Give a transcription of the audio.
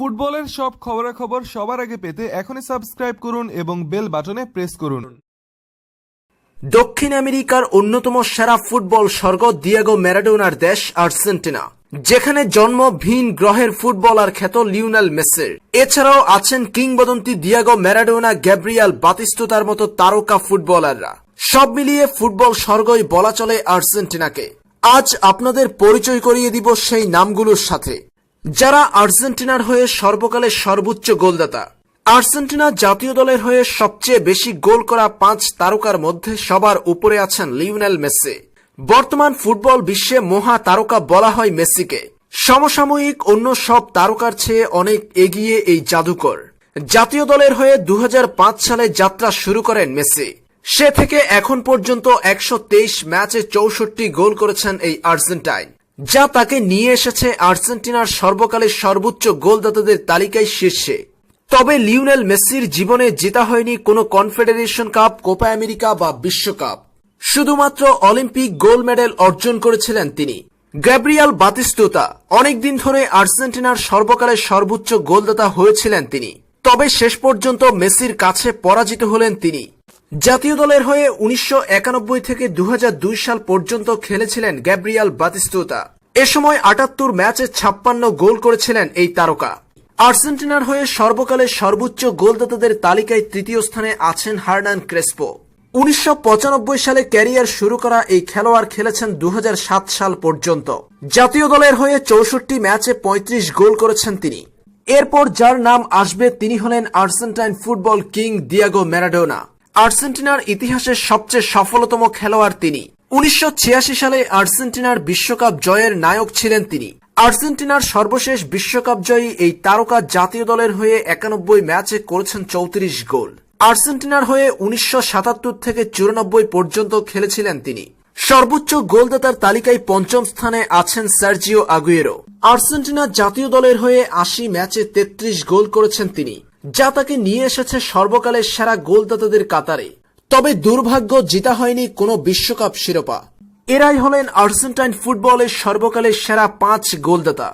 ফুটবলের সব খবরাখবর সবার আগে পেতে এখনই সাবস্ক্রাইব করুন এবং বেল বাটনে প্রেস করুন। দক্ষিণ আমেরিকার অন্যতম সেরা ফুটবল স্বর্গ দিয়েগো ম্যারাডোনার দেশ আর্জেন্টিনা, যেখানে জন্ম ভিন গ্রহের ফুটবলার খ্যাত লিওনেল মেসির এছাড়াও আছেন কিংবদন্তি দিয়াগো ম্যারাডোনা গ্যাব্রিয়াল বাতিস্তুতার মতো তারকা ফুটবলাররা। সব মিলিয়ে ফুটবল স্বর্গই বলা চলে আর্জেন্টিনাকে। আজ আপনাদের পরিচয় করিয়ে দিব সেই নামগুলোর সাথে। যারা আর্জেন্টিনার হয়ে সর্বকালের সর্বোচ্চ গোলদাতা, আর্জেন্টিনা জাতীয় দলের হয়ে সবচেয়ে বেশি গোল করা পাঁচ তারকার মধ্যে সবার উপরে আছেন লিওনেল মেসি। বর্তমান ফুটবল বিশ্বে মহা তারকা বলা হয় মেসিকে। সমসাময়িক অন্য সব তারকার চেয়ে অনেক এগিয়ে এই জাদুকর। জাতীয় দলের হয়ে দুহাজার পাঁচ সালে যাত্রা শুরু করেন মেসি। সে থেকে এখন পর্যন্ত একশ তেইশ ম্যাচে চৌষট্টি গোল করেছেন এই আর্জেন্টাইন। যা তাকে নিয়ে এসেছে আর্জেন্টিনার সর্বকালের সর্বোচ্চ গোলদাতাদের তালিকায় শীর্ষে। তবে লিওনেল মেসির জীবনে জেতা হয়নি কোনো কনফেডারেশন কাপ, কোপা আমেরিকা বা বিশ্বকাপ। শুধুমাত্র অলিম্পিক গোল্ড মেডেল অর্জন করেছিলেন তিনি। গ্যাব্রিয়াল বাতিস্তুতা, অনেকদিন ধরে আর্জেন্টিনার সর্বকালের সর্বোচ্চ গোলদাতা হয়েছিলেন তিনি। তবে শেষ পর্যন্ত মেসির কাছে পরাজিত হলেন তিনি। জাতীয় দলের হয়ে উনিশশো একানব্বই থেকে দু হাজার দুই সাল পর্যন্ত খেলেছিলেন গ্যাব্রিয়াল বাতিস্তুতা। এ সময় আটাত্তর ম্যাচে ছাপ্পান্ন গোল করেছিলেন এই তারকা। আর্জেন্টিনার হয়ে সর্বকালের সর্বোচ্চ গোলদাতাদের তালিকায় তৃতীয় স্থানে আছেন হার্নান ক্রেসপো। উনিশশো সালে ক্যারিয়ার শুরু করা এই খেলোয়াড় খেলেছেন দু হাজার সাত সাল পর্যন্ত। জাতীয় দলের হয়ে চৌষট্টি ম্যাচে ৩৫ গোল করেছেন তিনি। এরপর যার নাম আসবে তিনি হলেন Argentine football king Diego Maradona. আর্জেন্টিনার ইতিহাসের সবচেয়ে সফলতম খেলোয়াড় তিনি। উনিশশো ছিয়াশি সালে আর্জেন্টিনার বিশ্বকাপ জয়ের নায়ক ছিলেন তিনি। আর্জেন্টিনার সর্বশেষ বিশ্বকাপ জয়ী এই তারকা জাতীয় দলের হয়ে একানব্বই ম্যাচে করেছেন চৌত্রিশ গোল। আর্জেন্টিনার হয়ে উনিশশো সাতাত্তর থেকে চুরানব্বই পর্যন্ত খেলেছিলেন তিনি। সর্বোচ্চ গোলদাতার তালিকায় পঞ্চম স্থানে আছেন সার্জিও আগুয়েরো। আর্জেন্টিনা জাতীয় দলের হয়ে আশি ম্যাচে ৩৩ গোল করেছেন তিনি, যা তাকে নিয়ে এসেছে সর্বকালের সেরা গোলদাতাদের কাতারে। তবে দুর্ভাগ্য জিতা হয়নি কোনো বিশ্বকাপ শিরোপা। এরাই হলেন আর্জেন্টাইন ফুটবলের সর্বকালের সেরা পাঁচ গোলদাতা।